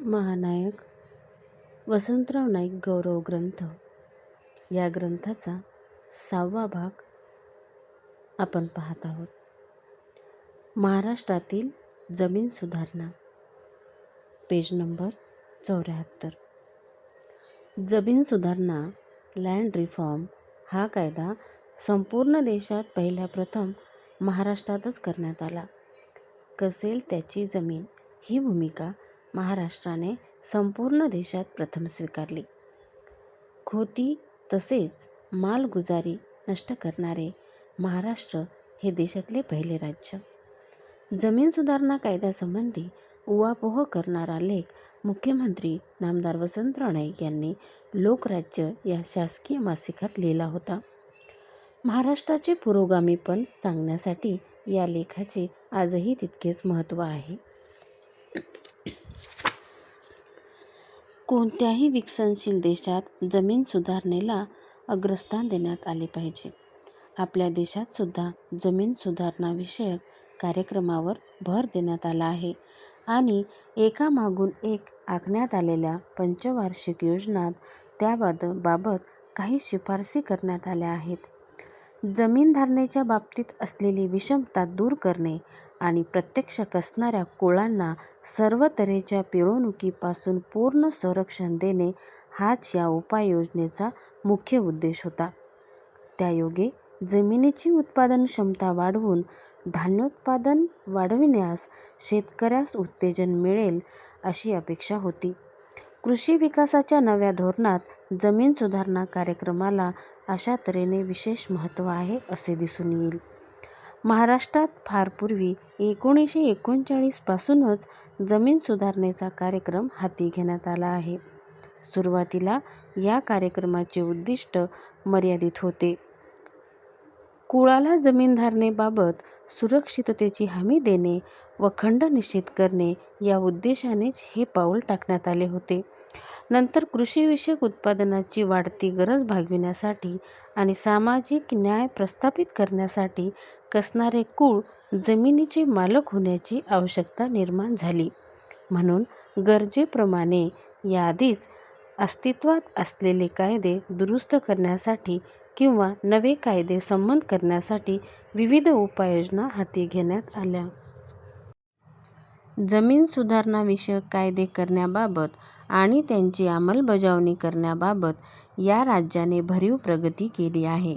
महानायक वसंतराव नाईक गौरव ग्रंथ. या ग्रंथाचा सहावा भाग आपण पाहत आहोत. महाराष्ट्रातील जमीन सुधारणा. पेज नंबर चौऱ्याहत्तर. जमीन सुधारणा लँड रिफॉर्म हा कायदा संपूर्ण देशात पहिल्या प्रथम महाराष्ट्रातच करण्यात आला. कसेल त्याची जमीन ही भूमिका महाराष्ट्राने संपूर्ण देशात प्रथम स्वीकारली. खोती तसेच मालगुजारी नष्ट करणारे महाराष्ट्र हे देशातले पहिले राज्य. जमीन सुधारणा कायद्यासंबंधी उहापोह करणारा लेख मुख्यमंत्री नामदार वसंतराव नाईक यांनी लोकराज्य या शासकीय मासिकात लिहिला होता. महाराष्ट्राचे पुरोगामीपण सांगण्यासाठी या लेखाचे आजही तितकेच महत्त्व आहे. कोणत्याही विकसनशील देशात जमीन सुधारणेला अग्रस्थान देण्यात आले पाहिजे. आपल्या देशात सुद्धा जमीन सुधारणाविषयक कार्यक्रमावर भर देण्यात आला आहे आणि एकामागून एक आखण्यात आलेल्या पंचवार्षिक योजनात त्याबाद बाबत काही शिफारसी करण्यात आल्या आहेत. जमीन धारणेच्या बाबतीत असलेली विषमता दूर करणे आणि प्रत्यक्ष कसणाऱ्या कुळांना सर्व तऱ्हेच्या पिळवणुकीपासून पूर्ण संरक्षण देणे हाच या उपाययोजनेचा मुख्य उद्देश होता. त्यायोगे जमिनीची उत्पादन क्षमता वाढवून धान्योत्पादन वाढविण्यास शेतकऱ्यास उत्तेजन मिळेल अशी अपेक्षा होती. कृषी विकासाच्या नव्या धोरणात जमीन सुधारणा कार्यक्रमाला अशा तऱ्हेने विशेष महत्त्व आहे असे दिसून येईल. महाराष्ट्रात फार पूर्वी एकोणीसशे एकोणचाळीसपासूनच जमीन सुधारणेचा कार्यक्रम हाती घेण्यात आला आहे. सुरुवातीला या कार्यक्रमाचे उद्दिष्ट मर्यादित होते. कुळाला जमीन धारणेबाबत सुरक्षिततेची हमी देणे व खंड निश्चित करणे या उद्देशानेच हे पाऊल टाकण्यात आले होते. नंतर कृषीविषयक उत्पादनाची वाढती गरज भागविण्यासाठी आणि सामाजिक न्याय प्रस्थापित करण्यासाठी कसणारे कुळ जमिनीचे मालक होण्याची आवश्यकता निर्माण झाली. म्हणून गरजेप्रमाणे याआधीच अस्तित्वात असलेले कायदे दुरुस्त करण्यासाठी किंवा नवे कायदे संमत करण्यासाठी विविध उपाययोजना हाती घेण्यात आल्या. जमीन सुधारणाविषयक कायदे करण्याबाबत आणि त्यांची अंमलबजावणी करण्याबाबत या राज्याने भरीव प्रगती केली आहे.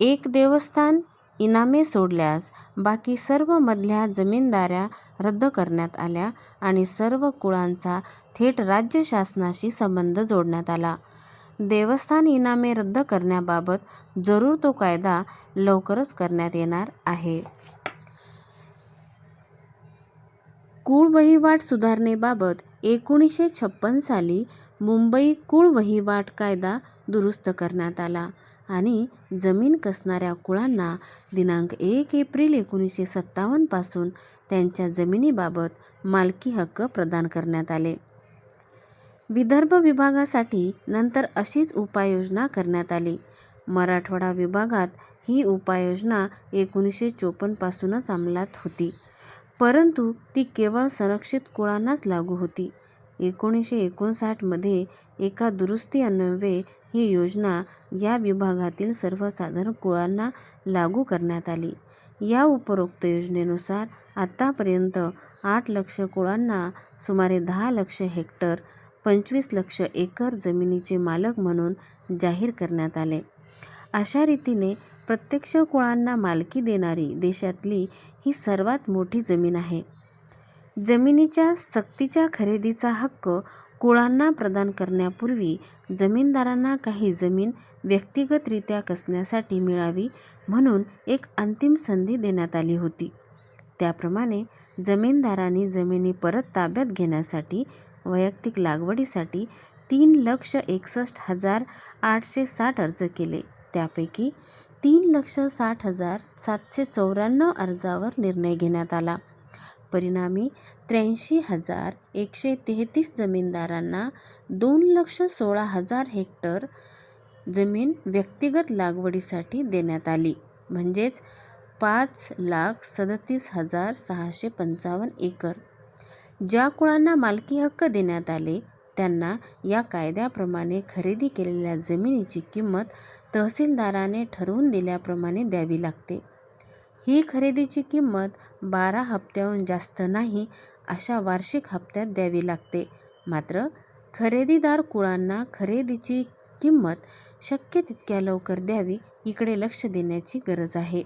एक देवस्थान इनामे सोडल्यास बाकी सर्व मधल्या जमीनदाऱ्या रद्द करण्यात आल्या आणि सर्व कुळांचा थेट राज्य शासनाशी संबंध जोडण्यात आला. देवस्थान इनामे रद्द करण्याबाबत जरूर तो कायदा लवकरच करण्यात येणार आहे. कुळ वहिवाट सुधारणेबाबत एकोणीसशे छप्पन साली मुंबई कुळ वहिवाट कायदा दुरुस्त करण्यात आला आणि जमीन कसणाऱ्या कुळांना दिनांक एक एप्रिल एकोणीसशे सत्तावन्नपासून त्यांच्या जमिनीबाबत मालकी हक्क प्रदान करण्यात आले. विदर्भ विभागासाठी नंतर अशीच उपाययोजना करण्यात आली. मराठवाडा विभागात ही उपाययोजना एकोणीसशे चोपन्नपासूनच अंमलात होती. परंतु ती केवळ संरक्षित कुळांनाच लागू होती. एकोणीसशे एकोणसाठमध्ये एका दुरुस्तीअन्वये ही योजना या विभागातील सर्वसाधारण कुळांना लागू करण्यात आली. या उपरोक्त योजनेनुसार आत्तापर्यंत आठ लक्ष कुळांना सुमारे दहा लक्ष हेक्टर पंचवीस लक्ष एकर जमिनीचे मालक म्हणून जाहीर करण्यात आले. अशा रीतीने प्रत्यक्ष कुळांना मालकी देणारी देशातली ही सर्वात मोठी जमीन आहे. जमिनीच्या सक्तीच्या खरेदीचा हक्क कुळांना प्रदान करण्यापूर्वी जमीनदारांना काही जमीन व्यक्तिगतरित्या कसण्यासाठी मिळावी म्हणून एक अंतिम संधी देण्यात आली होती. त्याप्रमाणे जमीनदारांनी जमिनी परत ताब्यात घेण्यासाठी वैयक्तिक लागवडीसाठी तीन लक्ष एकसष्ट हजार आठशे साठ अर्ज केले. त्यापैकी तीन लक्ष साठ हजार सातशे चौऱ्याण्णव अर्जावर निर्णय घेण्यात आला. परिणामी त्र्याऐंशी हजार एकशे तेहतीस जमीनदारांना दोन लक्ष सोळा हजार हेक्टर जमीन व्यक्तिगत लागवडीसाठी देण्यात आली. म्हणजेच पाच लाख सदतीस हजार सहाशे पंचावन्न एकर. ज्या कुळांना मालकी हक्क देण्यात आले त्यांना या कायद्याप्रमाणे खरेदी केलेल्या जमिनीची किंमत तहसीलदाराने ठरवून दिल्याप्रमाणे द्यावी लागते. ही खरेदीची किंमत बारा हप्त्याहून जास्त नाही अशा वार्षिक हप्त्यात द्यावी लागते. मात्र खरेदीदार कुळांना खरेदीची किंमत शक्य तितक्या लवकर द्यावी इकडे लक्ष देण्याची गरज आहे.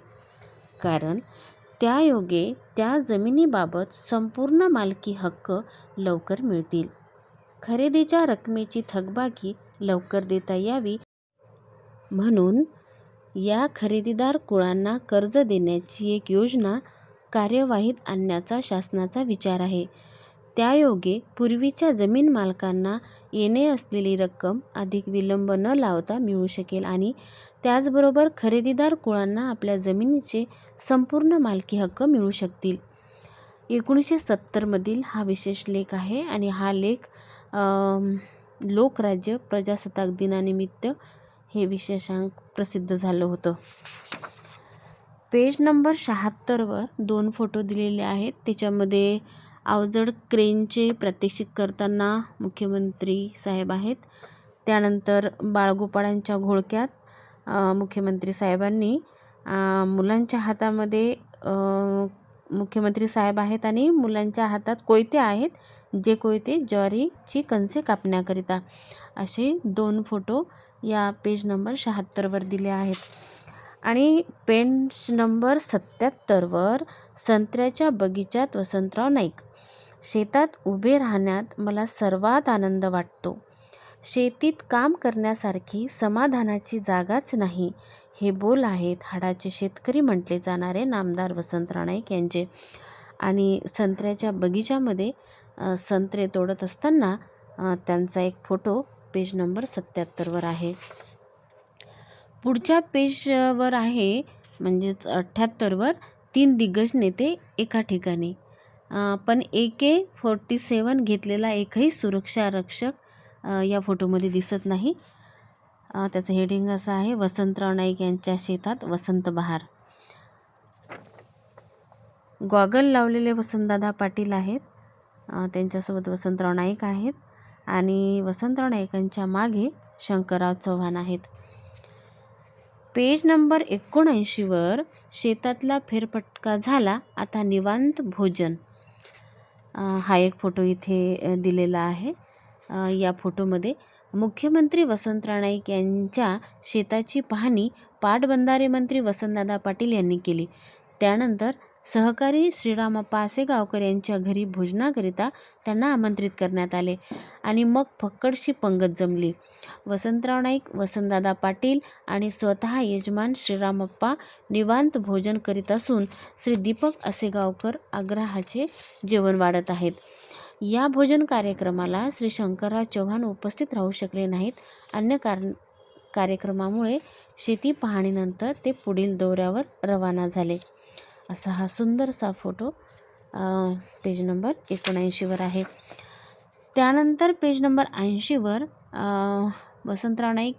कारण त्यायोगे त्या जमिनीबाबत संपूर्ण मालकी हक्क लवकर मिळतील. खरेदीच्या रकमेची थकबाकी लवकर देता यावी म्हणून या खरेदीदार कुळांना कर्ज देण्याची एक योजना कार्यवाहीत आणण्याचा शासनाचा विचार आहे. त्यायोगे पूर्वीच्या जमीन मालकांना येणे असलेली रक्कम अधिक विलंब न लावता मिळू शकेल आणि त्याचबरोबर खरेदीदार कुळांना आपल्या जमिनीचे संपूर्ण मालकी हक्क मिळू शकतील. एकोणीसशे सत्तरमधील हा विशेष लेख आहे आणि हा लेख लोकराज्य प्रजासत्ताक दिनानिमित्त हे विशेषांक प्रसिद्ध झालं होतं. पेज नंबर शहात्तरवर दोन फोटो दिलेले आहेत. त्याच्यामध्ये अवजड क्रेनचे प्रात्यक्षिक करताना मुख्यमंत्री साहेब आहेत. त्यानंतर बाळगोपाळांच्या घोळक्यात मुख्यमंत्री साहेबांनी मुलांच्या हातामध्ये मुख्यमंत्री साहेब आहेत आणि मुलांच्या हातात कोयते आहेत जे कोयते ज्वारीची कणसे कापण्याकरिता. असे दोन फोटो या पेज नंबर शहात्तरवर दिले आहेत. आणि पेज नंबर सत्याहत्तरवर संत्र्याच्या बगीचात वसंतराव नाईक. शेतात उभे राहण्यात मला सर्वात आनंद वाटतो. शेतीत काम करण्यासारखी समाधानाची जागाच नाही. हे बोल आहेत हाडाचे शेतकरी म्हटले जाणारे नामदार वसंतराव नाईक यांचे. आणि संत्र्याच्या बगीचामध्ये संत्रे तोडत असताना त्यांचा एक फोटो पेज नंबर सत्याहत्तरवर आहे. पुढच्या पेजवर आहे म्हणजेच अठ्ठ्याहत्तरवर तीन दिग्गज नेते एका ठिकाणी. पण ए के फोर्टी सेवन घेतलेला एकही सुरक्षा रक्षक या फोटोमध्ये दिसत नाही. त्याचं हेडिंग असं आहे वसंतराव नाईक यांच्या शेतात वसंत बहार. गॉगल लावलेले वसंतदादा पाटील आहेत. त्यांच्यासोबत वसंतराव नाईक आहेत. आणि वसंतराव नाईकांच्या मागे शंकरराव चव्हाण आहेत. पेज नंबर एकोणऐंशीवर शेतातला फेरफटका झाला. आता निवांत भोजन. हा एक फोटो इथे दिलेला आहे. या फोटोमध्ये मुख्यमंत्री वसंतराव नाईक यांच्या शेताची पाहणी पाटबंधारे मंत्री वसंतदादा पाटील यांनी केली. त्यानंतर सहकारी श्रीरामप्पा पासेगावकर यांच्या घरी भोजनाकरिता त्यांना आमंत्रित करण्यात आले आणि मग फक्कडशी पंगत जमली. वसंतराव नाईक वसंतदादा पाटील आणि स्वतः यजमान श्रीरामप्पा निवांत भोजन करीत असून श्री दीपक असेगावकर आग्रहाचे जेवण वाढत आहेत. या भोजन कार्यक्रमाला श्री शंकरराव चव्हाण उपस्थित राहू शकले नाहीत. अन्य कार कार्यक्रमामुळे शेती पाहणीनंतर ते पुढील दौऱ्यावर रवाना झाले. असा हा सुंदरसा फोटो पेज नंबर एकोणऐंशीवर आहे. त्यानंतर पेज नंबर ऐंशीवर वसंतराव नाईक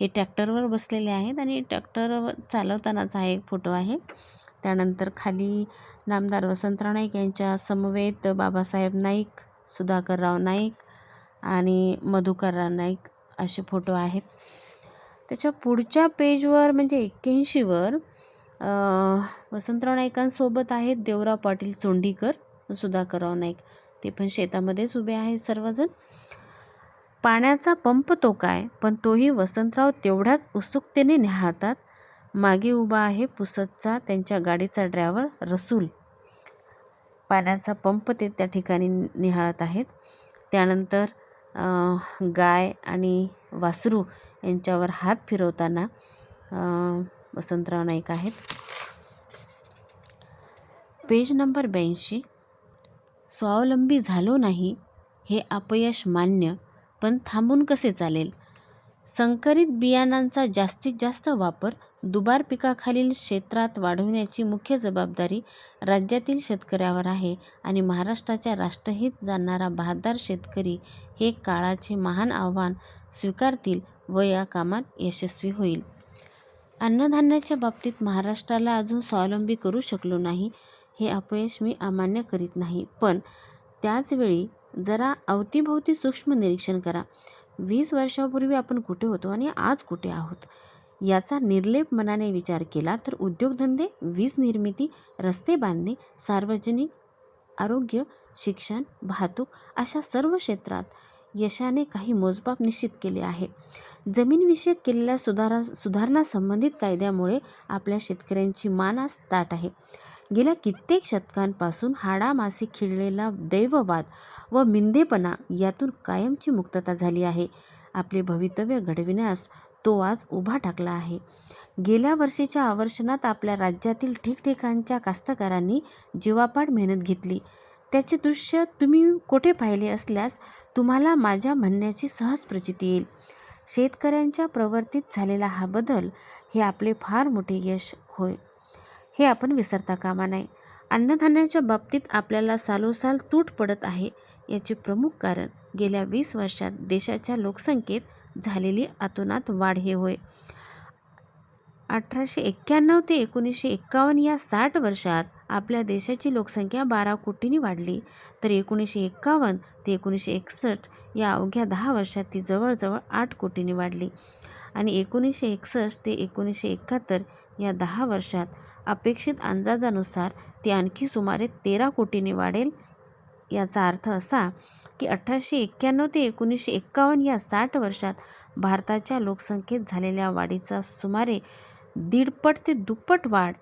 हे ट्रॅक्टरवर बसलेले आहेत आणि ट्रॅक्टर चालवतानाचा हा एक फोटो आहे. त्यानंतर खाली नामदार वसंतराव नाईक यांच्या समवेत बाबासाहेब नाईक सुधाकरराव नाईक आणि मधुकरराव नाईक असे फोटो आहेत. त्याच्या पुढच्या पेजवर म्हणजे एक्क्याऐंशीवर वसंतराव नाईकांसोबत आहेत देवराव पाटील चोंडीकर सुधाकरराव नाईक. ते पण शेतामध्येच उभे आहेत सर्वजण. पाण्याचा पंप तो काय? पण तोही वसंतराव तेवढ्याच उत्सुकतेने निहाळतात मागे उभा आहे पुसतचा त्यांच्या गाडीचा ड्रायव्हर रसूल. पाण्याचा पंप ते त्या ठिकाणी निहाळत आहेत. त्यानंतर गाय आणि वासरू यांच्यावर हात फिरवताना वसंतराव नाईक आहेत. पेज नंबर ब्याऐंशी. स्वावलंबी झालो नाही हे अपयश मान्य पण थांबून कसे चालेल? संकरित बियाणांचा जास्तीत जास्त वापर दुबार पिकाखालील क्षेत्रात वाढवण्याची मुख्य जबाबदारी राज्यातील शेतकऱ्यावर आहे आणि महाराष्ट्राच्या राष्ट्रहित जाणणारा बहादार शेतकरी हे काळाचे महान आव्हान स्वीकारतील व या कामात यशस्वी होईल. अन्नधान्याच्या बाबतीत महाराष्ट्राला अजून स्वावलंबी करू शकलो नाही हे अपयश मी अमान्य करीत नाही. पण त्याचवेळी जरा अवतीभोवती सूक्ष्म निरीक्षण करा. वीस वर्षापूर्वी आपण कुठे होतो आणि आज कुठे आहोत? याचा निर्लेप मनाने विचार केला तर उद्योगधंदे वीज निर्मिती रस्ते बांधणे सार्वजनिक आरोग्य शिक्षण वाहतूक अशा सर्व क्षेत्रात यशाने काही मोजमाप निश्चित केले आहे. जमीनविषयक केलेल्या सुधारा सुधारणा संबंधित कायद्यामुळे आपल्या शेतकऱ्यांची मान ताट आहे. गेल्या कित्येक शतकांपासून हाडामासी खिळलेला दैववाद व मिंदेपणा यातून कायमची मुक्तता झाली आहे. आपले भवितव्य घडविण्यास तो आज उभा टाकला आहे. गेल्या वर्षीच्या आवर्षणात आपल्या राज्यातील ठिकठिकाणच्या कास्तकारांनी जीवापाड मेहनत घेतली. त्याचे दृश्य तुम्ही कोठे पाहिले असल्यास तुम्हाला माझ्या म्हणण्याची सहज प्रचिती येईल. शेतकऱ्यांच्या प्रवर्तीत झालेला हा बदल हे आपले फार मोठे यश होय. हे आपण विसरता कामा नये. अन्नधान्याच्या बाबतीत आपल्याला सालोसाल तूट पडत आहे याचे प्रमुख कारण गेल्या वीस वर्षात देशाच्या लोकसंख्येत झालेली अतोनात वाढ हे होय. अठराशे एक्क्याण्णव ते एकोणीसशे एक्कावन्न या साठ वर्षात आपल्या देशाची लोकसंख्या बारा कोटींनी वाढली. तर एकोणीसशे एक्कावन्न ते एकोणीसशे एकसष्ट या अवघ्या दहा वर्षात ती जवळजवळ आठ कोटींनी वाढली. आणि एकोणीसशे एकसष्ट ते एकोणीसशे एकाहत्तर या दहा वर्षात अपेक्षित अंदाजानुसार ती आणखी सुमारे तेरा कोटींनी वाढेल. याचा अर्थ असा की अठराशे एक्क्याण्णव ते एकोणीसशे एक्कावन्न या साठ वर्षात भारताच्या लोकसंख्येत झालेल्या वाढीचा सुमारे दीडपट ते दुप्पट वाढ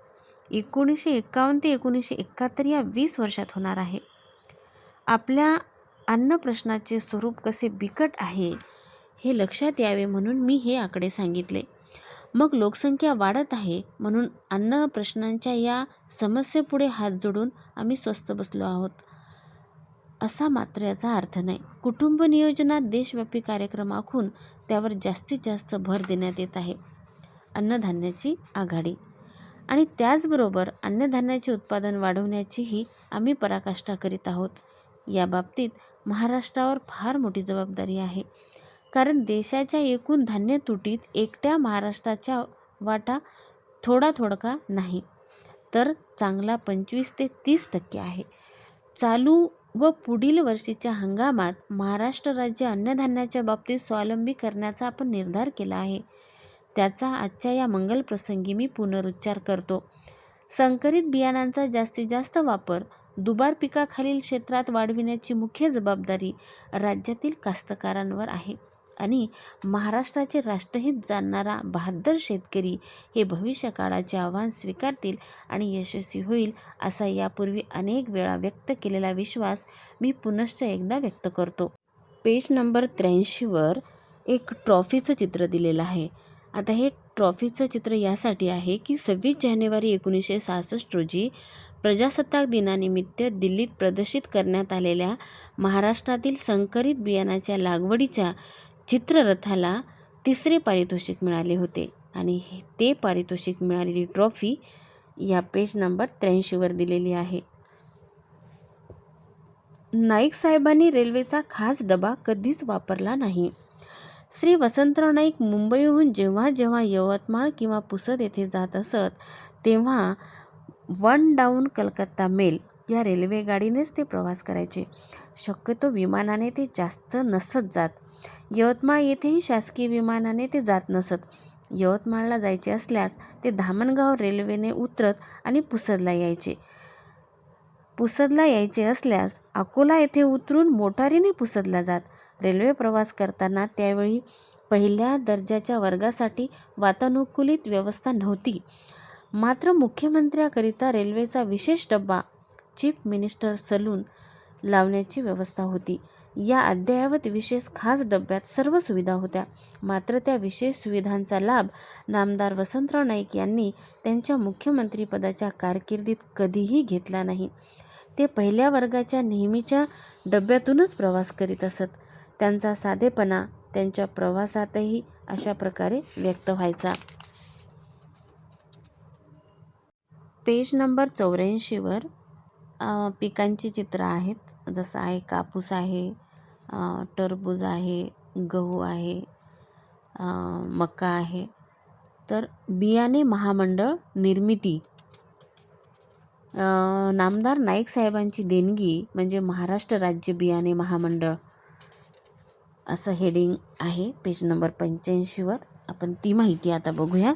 एकोणीसशे एक्कावन्न ते एकोणीसशे एकाहत्तर या वीस वर्षात होणार आहे. आपल्या अन्न प्रश्नाचे स्वरूप कसे बिकट आहे हे लक्षात यावे म्हणून मी हे आकडे सांगितले. मग लोकसंख्या वाढत आहे म्हणून अन्न प्रश्नांच्या या समस्येपुढे हात जोडून आम्ही स्वस्थ बसलो आहोत. असा मात्र याचा अर्थ नाही. कुटुंब नियोजनात देशव्यापी कार्यक्रम आखून त्यावर जास्तीत जास्त भर देण्यात येत आहे. अन्नधान्याची आघाडी आणि त्याचबरोबर अन्नधान्याचे उत्पादन वाढवण्याचीही आम्ही पराकाष्ठा करीत आहोत. या बाबतीत महाराष्ट्रावर फार मोठी जबाबदारी आहे. कारण देशाच्या एकूण धान्य तुटीत एकट्या महाराष्ट्राच्या वाटा थोडा थोडका नाही तर चांगला पंचवीस ते तीस टक्के आहे. चालू व पुढील वर्षीच्या हंगामात महाराष्ट्र राज्य अन्नधान्याच्या बाबतीत स्वावलंबी करण्याचा आपण निर्धार केला आहे. त्याचा आजच्या या मंगलप्रसंगी मी पुनरुच्चार करतो. संकरित बियाणांचा जास्तीत जास्त वापर दुबार पिकाखालील क्षेत्रात वाढविण्याची मुख्य जबाबदारी राज्यातील कास्तकारांवर आहे आणि महाराष्ट्राचे राष्ट्रहित जाणणारा बहादर शेतकरी हे भविष्यकाळाचे आव्हान स्वीकारतील आणि यशस्वी होईल असा यापूर्वी अनेक वेळा व्यक्त केलेला विश्वास मी पुनश्च एकदा व्यक्त करतो. पेज नंबर त्र्याऐंशीवर एक ट्रॉफीचं चित्र दिलेलं आहे. आता हे ट्रॉफीचं चित्र यासाठी आहे की सव्वीस जानेवारी एकोणीसशे सहासष्ट रोजी प्रजासत्ताक दिनानिमित्त दिल्लीत प्रदर्शित करण्यात आलेल्या महाराष्ट्रातील संकरित बियाणाच्या लागवडीच्या चित्ररथाला तिसरे पारितोषिक मिळाले होते. आणि हे ते पारितोषिक मिळालेली ट्रॉफी या पेज नंबर त्र्याऐंशीवर दिलेली आहे. नाईक साहेबांनी रेल्वेचा खास डबा कधीच वापरला नाही. श्री वसंतराव नाईक मुंबईहून जेव्हा जेव्हा यवतमाळ किंवा पुसद येथे जात असत तेव्हा वन डाऊन कलकत्ता मेल या रेल्वेगाडीनेच ते प्रवास करायचे. शक्यतो विमानाने ते जास्त नसत जात. यवतमाळ येथेही शासकीय विमानाने ते जात नसत. यवतमाळला जायचे असल्यास ते धामणगाव रेल्वेने उतरत आणि पुसदला यायचे. पुसदला यायचे असल्यास अकोला येथे उतरून मोटारीने पुसदला जात. रेल्वे प्रवास करताना त्यावेळी पहिल्या दर्जाच्या वर्गासाठी वातानुकूलित व्यवस्था नव्हती. मात्र मुख्यमंत्र्याकरिता रेल्वेचा विशेष डब्बा चीफ मिनिस्टर सलून लावण्याची व्यवस्था होती. या अद्ययावत विशेष खास डब्यात सर्व सुविधा होत्या. मात्र त्या विशेष सुविधांचा लाभ नामदार वसंतराव नाईक यांनी त्यांच्या मुख्यमंत्रीपदाच्या कारकिर्दीत कधीही घेतला नाही. ते पहिल्या वर्गाच्या नेहमीच्या डब्यातूनच प्रवास करीत असत. त्यांचा साधेपणा त्यांच्या प्रवासातही अशा प्रकारे व्यक्त व्हायचा. पेज नंबर चौऱ्याऐंशीवर पिकांची चित्र आहेत. जसं आहे कापूस आहे टरबूज आहे गहू आहे मका आहे. तर बियाणे महामंडळ निर्मिती. नामदार नाईक साहेबांची देणगी म्हणजे महाराष्ट्र राज्य बियाणे महामंडळ. असं हेडिंग आहे पेज नंबर पंच्याऐंशीवर आपण ती माहिती आता बघूया.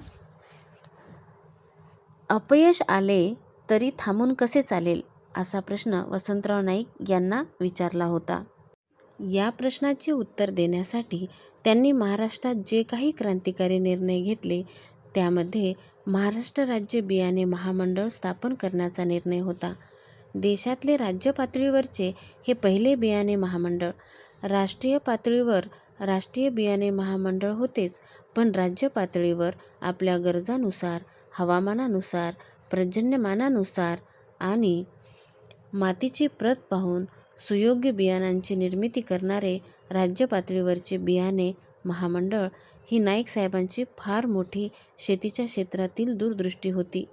अपयश आले तरी थांबून कसे चालेल? असा प्रश्न वसंतराव नाईक यांना विचारला होता. या प्रश्नाचे उत्तर देण्यासाठी त्यांनी महाराष्ट्रात जे काही क्रांतिकारी निर्णय घेतले त्यामध्ये महाराष्ट्र राज्य बियाणे महामंडळ स्थापन करण्याचा निर्णय होता. देशातले राज्य पातळीवरचे हे पहिले बियाणे महामंडळ. राष्ट्रीय पातळीवर राष्ट्रीय बियाणे महामंडळ होतेच पण राज्य पातळीवर आपल्या गरजानुसार हवामानानुसार पर्जन्यमानानुसार आणि मातीची प्रत पाहून सुयोग्य बियाणांची निर्मिती करणारे राज्य पातळीवरचे बियाणे महामंडळ ही नाईक साहेबांची फार मोठी शेतीच्या क्षेत्रातील दूरदृष्टी होती.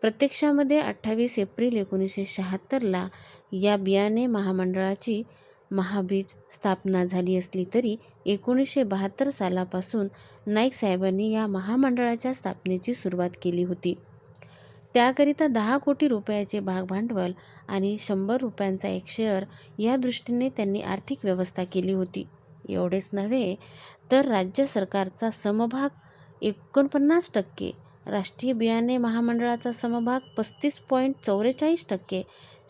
प्रत्यक्षामध्ये अठ्ठावीस एप्रिल एकोणीसशे शहात्तरला या बियाणे महामंडळाची महाबीज स्थापना झाली असली तरी एकोणीसशे बहात्तर सालापासून नाईक साहेबांनी या महामंडळाच्या स्थापनेची सुरुवात केली होती. त्याकरिता दहा कोटी रुपयाचे भागभांडवल आणि शंभर रुपयांचा एक शेअर या दृष्टीने त्यांनी आर्थिक व्यवस्था केली होती. एवढेच नव्हे तर राज्य सरकारचा समभाग एकोणपन्नास टक्के राष्ट्रीय बियाणे महामंडळाचा समभाग पस्तीस पॉईंट चौवेचाळीस टक्के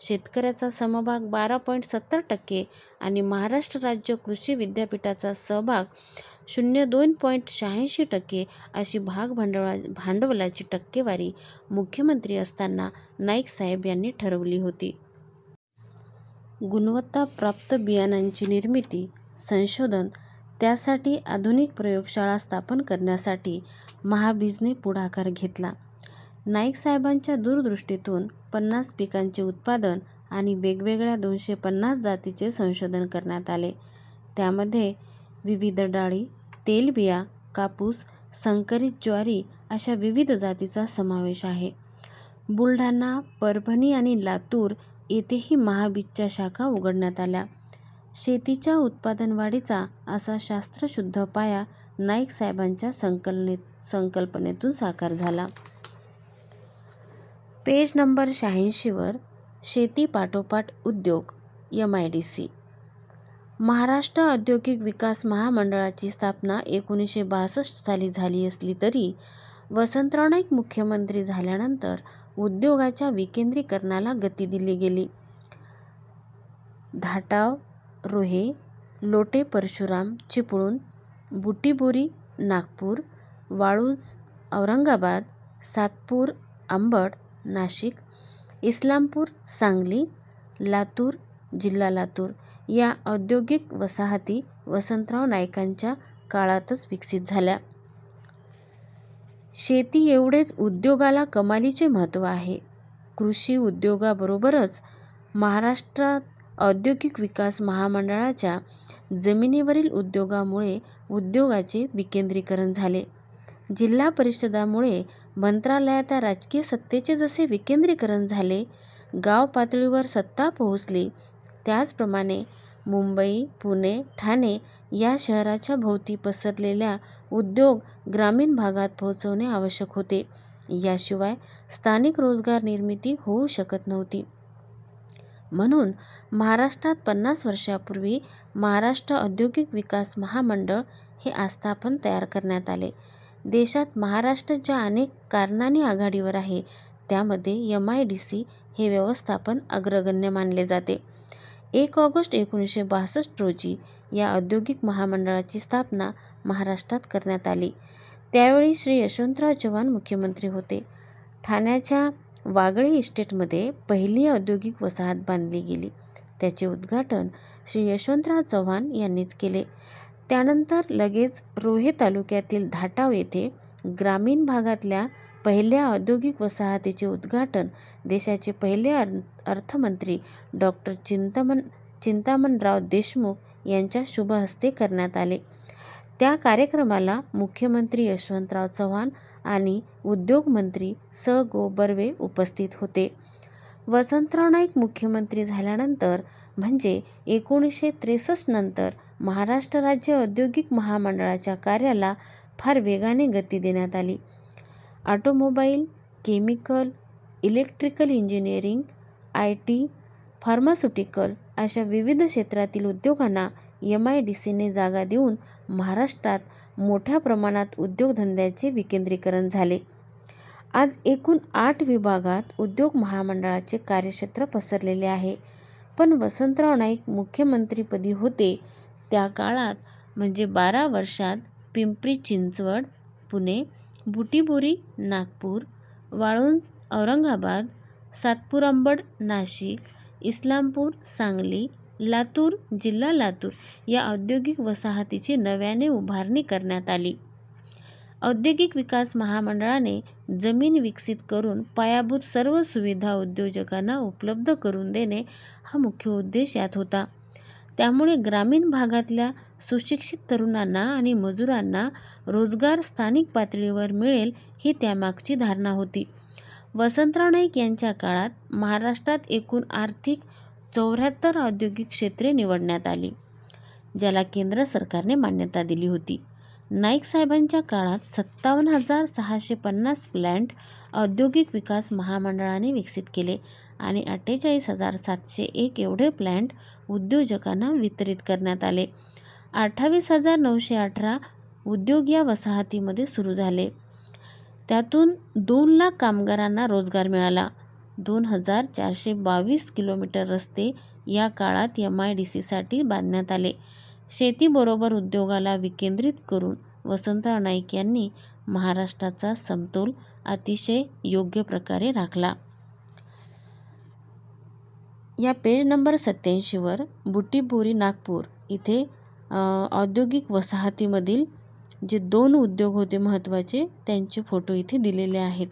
शेतकऱ्याचा समभाग बारा पॉईंट सत्तर टक्के आणि महाराष्ट्र राज्य कृषी विद्यापीठाचा सहभाग शून्य दोन पॉईंट शहाऐंशी टक्के अशी भाग भांडवला भांडवलाची टक्केवारी मुख्यमंत्री असताना नाईक साहेब यांनी ठरवली होती. गुणवत्ताप्राप्त बियाणांची निर्मिती संशोधन त्यासाठी आधुनिक प्रयोगशाळा स्थापन करण्यासाठी महाबीजने पुढाकार घेतला. नाईक साहेबांच्या दूरदृष्टीतून पन्नास पिकांचे उत्पादन आणि वेगवेगळ्या दोनशे पन्नास जातीचे संशोधन करण्यात आले. त्यामध्ये विविध डाळी तेलबिया कापूस संकरित ज्वारी अशा विविध जातीचा समावेश आहे. बुलढाणा परभणी आणि लातूर येथेही महाबीजच्या शाखा उघडण्यात आल्या. शेतीच्या उत्पादनवाढीचा असा शास्त्रशुद्ध पाया नाईक साहेबांच्या संकल्पनेत संकल्पनेतून साकार झाला. पेज नंबर शहाऐंशीवर शेती पाठोपाठ उद्योग M I D C Maharashtra औद्योगिक विकास महामंडळाची स्थापना एकोणीसशे बासष्ट साली झाली असली तरी वसंतराव नाईक मुख्यमंत्री झाल्यानंतर उद्योगाच्या विकेंद्रीकरणाला गती दिली गेली. धाटाव रोहे लोटे परशुराम चिपळूण बुटीबोरी नागपूर वाळूज औरंगाबाद सातपूर आंबड नाशिक इस्लामपूर सांगली लातूर जिल्हा लातूर या औद्योगिक वसाहती वसंतराव नाईकांच्या काळातच विकसित झाल्या. शेती एवढेच उद्योगाला कमालीचे महत्त्व आहे. कृषी उद्योगाबरोबरच महाराष्ट्रात औद्योगिक विकास महामंडळाच्या जमिनीवरील उद्योगामुळे उद्योगाचे विकेंद्रीकरण झाले. जिल्हा परिषदामुळे मंत्रालयात राजकीय सत्तेचे जसे विकेंद्रीकरण झाले गाव पातळीवर सत्ता पोहोचली. त्याचप्रमाणे मुंबई पुणे ठाणे या शहराच्या भोवती पसरलेल्या उद्योग ग्रामीण भागात पोहोचवणे आवश्यक होते. याशिवाय स्थानिक रोजगार निर्मिती होऊ शकत नव्हती. म्हणून महाराष्ट्रात पन्नास वर्षापूर्वी महाराष्ट्र औद्योगिक विकास महामंडळ हे आस्थापन तयार करण्यात आले. देशात महाराष्ट्र ज्या अनेक कारणांनी आघाडीवर आहे. त्यामध्ये एम आय डी सी हे व्यवस्थापन अग्रगण्य मानले जाते. एक ऑगस्ट एकोणीसशे बासष्ट रोजी या औद्योगिक महामंडळाची स्थापना महाराष्ट्रात करण्यात आली. त्यावेळी श्री यशवंतराव चव्हाण मुख्यमंत्री होते. ठाण्याच्या वागळे इस्टेटमध्ये पहिली औद्योगिक वसाहत बांधली गेली. त्याचे उद्घाटन श्री यशवंतराव चव्हाण यांनीच केले. त्यानंतर लगेच रोहे तालुक्यातील धाटाव येथे ग्रामीण भागातल्या पहिल्या औद्योगिक वसाहतीचे उद्घाटन देशाचे पहिले अर अर्थमंत्री डॉक्टर चिंतामण चिंतामणराव देशमुख यांच्या शुभहस्ते करण्यात आले. त्या कार्यक्रमाला मुख्यमंत्री यशवंतराव चव्हाण आणि उद्योगमंत्री स. गो. बर्वे उपस्थित होते. वसंतराव नाईक मुख्यमंत्री झाल्यानंतर म्हणजे एकोणीसशे त्रेसष्ट नंतर महाराष्ट्र राज्य औद्योगिक महामंडळाच्या कार्याला फार वेगाने गती देण्यात आली. Automobile chemical electrical engineering I T pharmaceutical अशा विविध क्षेत्रातील उद्योगांना एम आय डी सीने जागा देऊन महाराष्ट्रात मोठ्या प्रमाणात उद्योगधंद्याचे विकेंद्रीकरण झाले. आज एकूण आठ विभागात उद्योग महामंडळाचे कार्यक्षेत्र पसरलेले आहे. पण वसंतराव नाईक मुख्यमंत्रीपदी होते त्या काळात म्हणजे बारा वर्षात पिंपरी चिंचवड पुणे बुटीबोरी नागपूर वाळूंज औरंगाबाद सातपुरांबड नाशिक इस्लामपूर सांगली लातूर जिल्हा लातूर या औद्योगिक वसाहतीची नव्याने उभारणी करण्यात आली. औद्योगिक विकास महामंडळाने जमीन विकसित करून पायाभूत सर्व सुविधा उद्योजकांना उपलब्ध करून देणे हा मुख्य उद्देश यात होता. त्यामुळे ग्रामीण भागातल्या सुशिक्षित तरुणांना आणि मजुरांना रोजगार स्थानिक पातळीवर मिळेल ही त्यामागची धारणा होती. वसंतराव नाईक यांच्या काळात महाराष्ट्रात एकूण आर्थिक चौऱ्याहत्तर औद्योगिक क्षेत्रे निवडण्यात आली ज्याला केंद्र सरकारने मान्यता दिली होती. नाईक साहेबांच्या काळात सत्तावन्न हजार सहाशे पन्नास प्लॅन्ट औद्योगिक विकास महामंडळाने विकसित केले. आणि अठ्ठेचाळीस हजार सातशे एक एवढे प्लॅन्ट उद्योजकांना वितरित करण्यात आले. अठ्ठावीस हजार नऊशे अठरा उद्योग या वसाहतीमध्ये सुरू झाले. त्यातून दोन लाख कामगारांना रोजगार मिळाला. दोन हजार चारशे बावीस किलोमीटर रस्ते या काळात एम आय डी सीसाठी बांधण्यात आले. शेतीबरोबर उद्योगाला विकेंद्रित करून वसंतराव नाईक यांनी महाराष्ट्राचा समतोल अतिशय योग्य प्रकारे राखला. या पेज नंबर सत्याऐंशीवर बुटीबोरी नागपूर इथे औद्योगिक वसाहतीमधील जे दोन उद्योग होते महत्त्वाचे त्यांचे फोटो इथे दिलेले आहेत.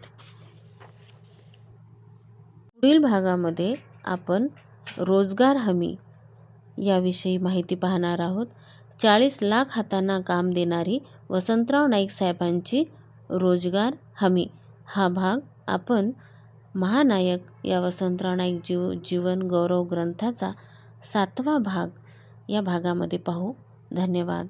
पुढील भागामध्ये आपण रोजगार हमी याविषयी माहिती पाहणार आहोत. चाळीस लाख हातांना काम देणारी वसंतराव नाईक साहेबांची रोजगार हमी. हा भाग आपण महानायक या वसंतराव नाईक जीव जीवन गौरव ग्रंथाचा सातवा भाग या भागामध्ये पाहू. धन्यवाद.